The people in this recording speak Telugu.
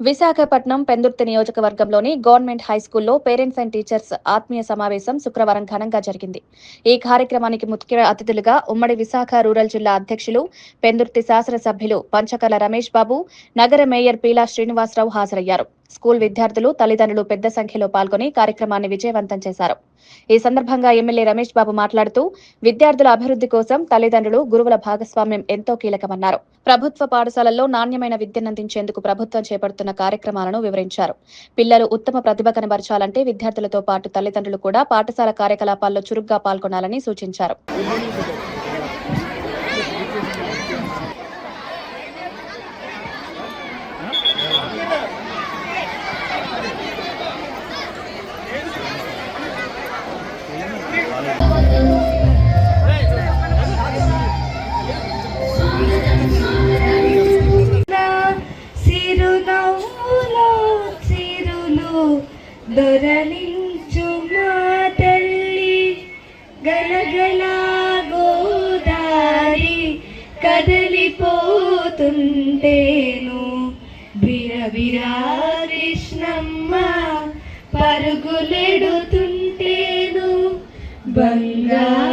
విశాఖపట్నం పెందుర్తి నియోజకవర్గంలోని గవర్నమెంట్ హైస్కూల్లో పేరెంట్స్ అండ్ టీచర్స్ ఆత్మీయ సమావేశం శుక్రవారం ఘనంగా జరిగింది. ఈ కార్యక్రమానికి ముఖ్య అతిథులుగా ఉమ్మడి విశాఖ రూరల్ జిల్లా అధ్యక్షులు పెందుర్తి శాసనసభ్యులు పంచకల రమేష్ బాబు నగర మేయర్ పీలా శ్రీనివాసరావు హాజరయ్యారు. స్కూల్ విద్యార్థులు తల్లిదండ్రులు పెద్ద సంఖ్యలో పాల్గొని కార్యక్రమాన్ని విజయవంతం చేశారు. ఈ సందర్భంగా ఎమ్మెల్యే రమేష్ బాబు మాట్లాడుతూ విద్యార్థుల అభివృద్ధి కోసం తల్లిదండ్రులు గురువుల భాగస్వామ్యం ఎంతో కీలకమన్నారు. ప్రభుత్వ పాఠశాలల్లో నాణ్యమైన విద్యనందించేందుకు ప్రభుత్వం చేపడుతున్న కార్యక్రమాలను వివరించారు. పిల్లలు ఉత్తమ ప్రతిభ కనబరచాలంటే విద్యార్థులతో పాటు తల్లిదండ్రులు కూడా పాఠశాల కార్యకలాపాల్లో చురుగ్గా పాల్గొనాలని సూచించారు. సిరునవ్వులో సిరులు దొరలించు మా తల్లి. గలగల గోదారి కదలిపోతుంటేను. బిరబిరా కృష్ణమ్మ పరుగులెడుతుంటేను